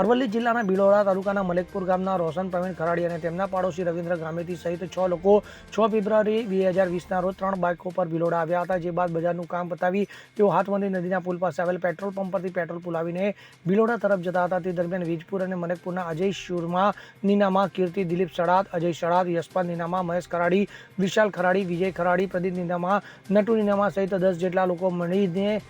અરવલ્લી જિલ્લાના બિલોડા તાલુકાના મલેકપુર ગામના રોશન પ્રવીણ ખરાડી અને તેમના પાડોશી રવિન્દ્ર ગામેતી સહિત છ લોકો છ ફેબ્રુઆરી બે હજાર વીસના રોજ ત્રણ બાઇકો પર બિલોડા આવ્યા હતા, જે બાદ બજારનું કામ પતાવી તેઓ હાથમંદી નદીના પુલ પાસે આવેલ પેટ્રોલ પંપ પરથી પેટ્રોલ પુલાવીને બિલોડા તરફ જતા હતા. તે દરમિયાન વીજપુર અને મલેકપુરના અજય શુરમા નીનામા કીર્તિ, દિલીપ સડાત અજય સડાત યશપાલ નીનામા મહેશ ખરાડી, વિશાલ ખરાડી, વિજય ખરાડી, પ્રદીપ નીનામા, નટુ નીનામા સહિત દસ જેટલા લોકો મળીને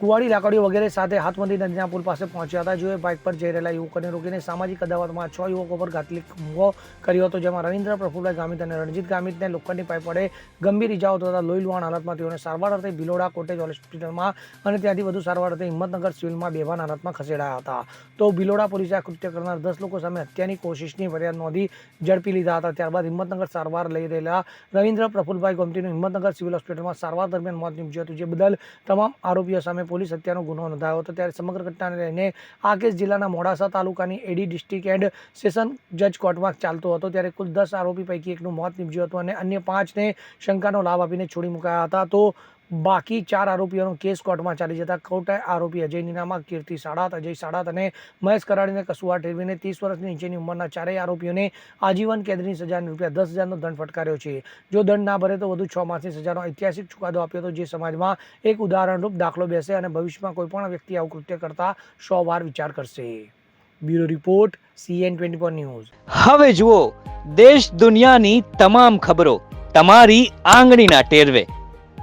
કુવાડી લાકડીઓ વગેરે સાથે હાથમંદી નદીના પુલ પાસે પહોંચ્યા હતા. જેઓએ બાઇક પર જઈ રહેલા યુવકોને રોકીને સામાજિક અદાવતમાં છ યુવકો પર ઘાતલી હુમલો કર્યો હતો, જેમાં રવિન્દ્ર પ્રફુલ્લભાઈ ગામિત અને રણજીત ગામિતને લોખંડની પાઇપ વડે ગંભીર ઇજાઓ થતા લોહી લુહાણ હાલતમાં તેઓને સારવાર અર્થે બિલોડા કોટેજ હોસ્પિટલમાં અને ત્યાંથી વધુ સારવાર અર્થે હિંમતનગર સિવિલમાં બેભાન હાલતમાં ખસેડાયા હતા. તો ભિલોડા પોલીસે આ કૃત્ય કરનાર દસ લોકો સામે હત્યાની કોશિશની ફરિયાદ નોંધી ઝડપી લીધા હતા. ત્યારબાદ હિંમતનગર સારવાર લઈ રહેલા રવિન્દ્ર પ્રફુલભાઈ ગોમતીનું હિંમતનગર સિવિલ હોસ્પિટલમાં સારવાર દરમિયાન મોત નીપજ્યું હતું. જે બદલ તમામ આરોપીઓ સામે પોલીસ હત્યાનો ગુનો નોંધાયો હતો. ત્યારે સમગ્ર ઘટનાને લઈને આ કેસ જિલ્લાના મોડાસા તાલુકાની એડી ડિસ્ટ્રિક્ટ એન્ડ સેશન જજ કોર્ટમાં ચાલતો હતો. ત્યારે કુલ દસ આરોપી પૈકી એકનું મોત નીપજ્યું હતું અને અન્ય પાંચને શંકાનો લાભ આપીને છોડી મુકાયા હતા. તો બાકી ચાર આરોપીઓનો કેસ કોર્ટમાં ચાલી જતા કોર્ટે આરોપી અજય નીનામા કીર્તિ સાડાત અજય સાડાત અને મહેશ કરાડીને કસુઆ ઠેરવીને ત્રીસ વર્ષની નીચેની ઉંમરના ચારેય આરોપીઓને આજીવન કેદની સજા રૂપિયા દસ હજારનો દંડ ફટકાર્યો છે. જો દંડ ના ભરે તો વધુ છ માસની સજાનો ઐતિહાસિક ચુકાદો આપ્યો હતો જે સમાજમાં એક ઉદાહરણરૂપ દાખલો બેસે અને ભવિષ્યમાં કોઈ પણ વ્યક્તિ આવું કૃત્ય કરતા સો વાર વિચાર કરશે. Bureau report, CN twenty four news. હવે જુઓ, દેશ દુનિયાની તમામ ખબરો તમારી આંગળીના ટેરવે.